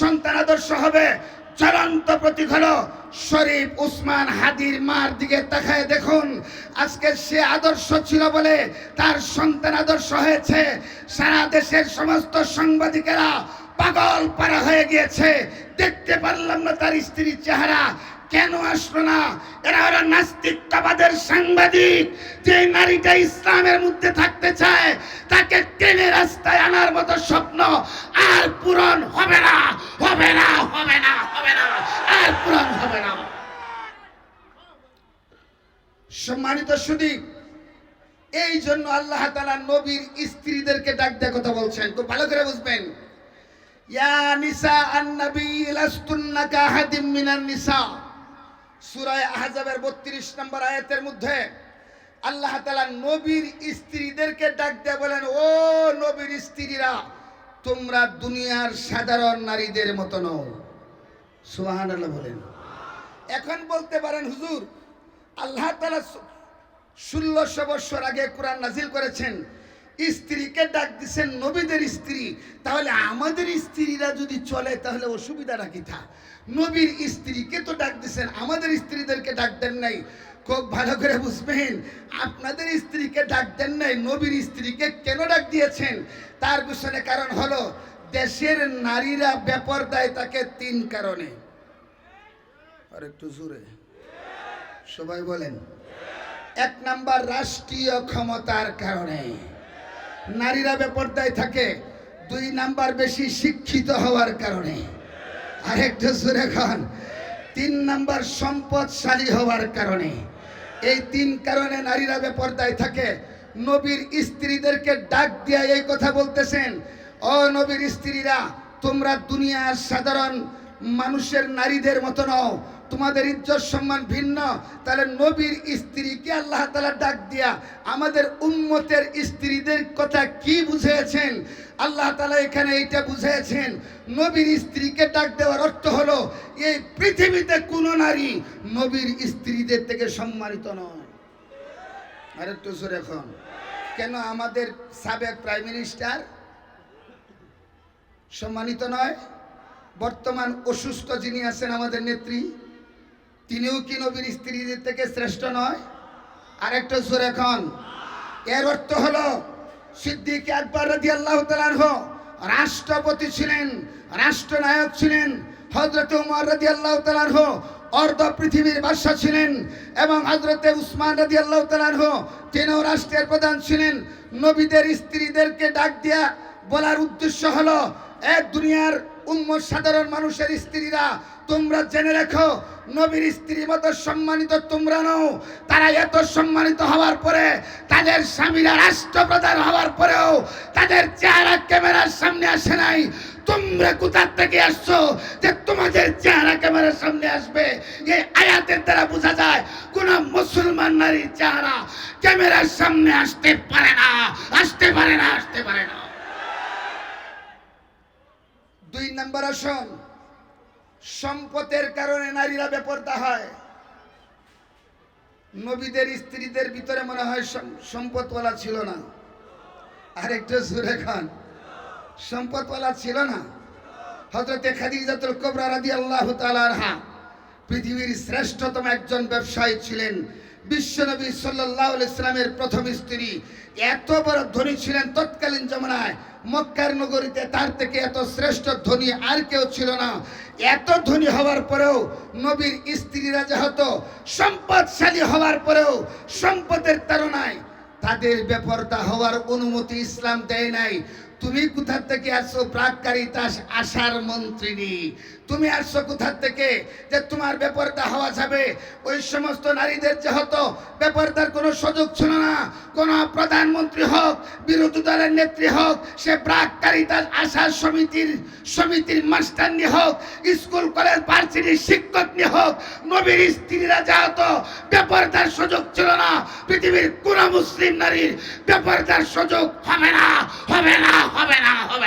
সন্তান আদর্শ হবে। চলন্ত প্রতীক শরীফ উসমান হাদির মার দিকে তাকায় দেখুন। আজকে সে আদর্শ ছিল বলে তার সন্তান আদর্শ হয়েছে। সারা দেশের সমস্ত সাংবাদিকেরা পাগল পারা হয়ে গিয়েছে। দেখতে পারলাম না তার স্ত্রীর চেহারা। কেন আসলো না? এরা হলো নাস্তিকতাবাদের সাংবাদিক। যে নারীটা ইসলামের মধ্যে থাকতে চায়, তাকে টেনে রাস্তায় আনার মতো স্বপ্ন আর পূরণ হবে না হবে না হবে না হবে না, আর পূরণ হবে না। সম্মানিত সুদী এই জন্য আল্লাহ তাআলা নবীর স্ত্রীদেরকে ডাক দিয়ে কথা বলছেন। খুব ভালো করে বুঝবেন। ইয়া নিসা আন-নবী লাস্তুন্না কাহাদিম মিনান নিসা সূরা আহজাবের 32 নম্বর আয়াতের মধ্যে আল্লাহ তাআলা নবীর স্ত্রীদেরকে ডাক দিয়ে বলেন, ও নবীর স্ত্রীরা, তোমরা দুনিয়ার সাধারণ নারীদের মতো নও। সুবহানাল্লাহ বলেন। এখন বলতে পারেন, হুজুর, আল্লাহ তাআলা ষোলোশো বছর আগে কোরআন নাজিল করেছেন। স্ত্রীকে ডাক দিচ্ছেন নবীদের স্ত্রী। তাহলে আমাদের স্ত্রীরা যদি চলে, তাহলে অসুবিধাটা কি থা নবীর স্ত্রীকে তো ডাক দিচ্ছেন আমাদের স্ত্রীদেরকে ডাক দেন নাই। খুব ভালো করে বুঝবেন, আপনাদের স্ত্রীকে ডাক দেন নাই, নবীর স্ত্রীকে কেন ডাক দিয়েছেন? তার পিছনে কারণ হলো, দেশের নারীরা ব্যাপার দেয় তাকে তিন কারণে। আর একটু জোরে। সবাই বলেন, এক নাম্বার, রাষ্ট্রীয় ক্ষমতার কারণে। নারীরা বেপর্দায় থাকে, দুই নাম্বার বেশি শিক্ষিত হওয়ার কারণে। আরেকটা সুরে খান তিন নাম্বার সম্পদশালী হওয়ার কারণে। এই তিন কারণে নারীরা বেপর্দায় থাকে। নবীর স্ত্রীদেরকে ডাক দিয়ে এই কথা বলতেছেন, ও নবীর স্ত্রীরা, তোমরা দুনিয়ার সাধারণ মানুষের নারীদের মতো নও তোমাদের ইজ্জত সম্মান ভিন্ন, তাহলে নবীর স্ত্রীকে আল্লাহ তালা ডাক দিয়া আমাদের উম্মতের স্ত্রীদের কথা কি বুঝিয়েছেন? আল্লাহ তালা এখানে এইটা বুঝিয়েছেন, নবীর স্ত্রীকে ডাক দেওয়ার অর্থ হলো, এই পৃথিবীতে কোনো নারী নবীর স্ত্রীদের থেকে সম্মানিত নয়। আর একটু জোরে এখন। কেন আমাদের সাবেক প্রাইম মিনিস্টার সম্মানিত নয়? বর্তমান অসুস্থ যিনি আছেন আমাদের নেত্রী তিনিও কি নবীর স্ত্রীদের থেকে শ্রেষ্ঠ নয়? আরেকটা সুর এখন এর অর্থ হলো, সিদ্দিক আকবর রাজি আল্লাহ রাষ্ট্রপতি ছিলেন, রাষ্ট্রনায়ক ছিলেন হজরত উমর রাজি আল্লাহ তালানহ অর্ধ পৃথিবীর বাদশা ছিলেন এবং হজরতে উসমান রাজি আল্লাহ তালানহ তিনিও রাষ্ট্রের প্রধান ছিলেন। নবীদের স্ত্রীদেরকে ডাক দিয়া বলার উদ্দেশ্য হলো এক দুনিয়ার উম্মত সাধারণ মানুষের স্ত্রীরা তোমরা জেনে রেখো, নবীর স্ত্রী মতো সম্মানিত তোমরা নও। তারা এত সম্মানিত হওয়ার পরে, তাদের স্বামীরা রাষ্ট্রপ্রধান হওয়ার পরেও তাদের চেহারা ক্যামেরার সামনে আসে নাই। তোমরা কোথার থেকে আসছো যে তোমাদের চেহারা ক্যামেরার সামনে আসবে? এই আয়াতের দ্বারা বোঝা যায়, কোন মুসলমান নারীর চেহারা ক্যামেরার সামনে আসতে পারে না, আসতে পারে না, আসতে পারে না। দুই নম্বর আসন। সম্পদের কারণে নারীরা বেপরদা হয়। নবীদের, স্ত্রীদের ভিতরে মনে হয় সম্পদওয়ালা ছিল না। আর একটু সুরে খান সম্পদওয়ালা ছিল না। হজরতে খাদিজাতুল কোবরা আল্লাহ তাআলা আনহা পৃথিবীর শ্রেষ্ঠতম একজন ব্যবসায়ী ছিলেন। বিশ্বনবী সাল্লাল্লাহু আলাইহি সাল্লামের প্রথম স্ত্রী। এত বড় ধনী ছিলেন তৎকালীন জমানায়, মক্কার নগরীতে তার থেকে এত শ্রেষ্ঠ ধনী আর কেউ ছিল না। এত ধনী হওয়ার পরেও নবীর স্ত্রীরা যেহেতু সম্পদশালী হওয়ার পরেও সম্পদের তাড়নায় তাদের বেপরদা হওয়ার অনুমতি ইসলাম দেয় নাই। তুমি কোথার থেকে আসছো? প্রাককারিতা আশার মন্ত্রিনী তুমি আসছো কোথা থেকে? যে তোমার বেপরদা হওয়া যাবে। ওই সমস্ত নারীদের যেহেতু বেপরদার কোনো সুযোগ ছিল না, কোনো প্রধানমন্ত্রী হোক, বিরোধী দলের নেত্রী হোক, সে প্রাককারিতা আশার সমিতির সমিতির মাস্টারনি হোক, স্কুল, কলেজ, ভার্সিটির শিক্ষক নি হোক, নবীর স্ত্রীরা যেহেতু বেপরদার সুযোগ ছিল না, পৃথিবীর কোনো মুসলিম নারীর বেপরদার সুযোগ হবে না হবে না เข้าไปนะเข้าไป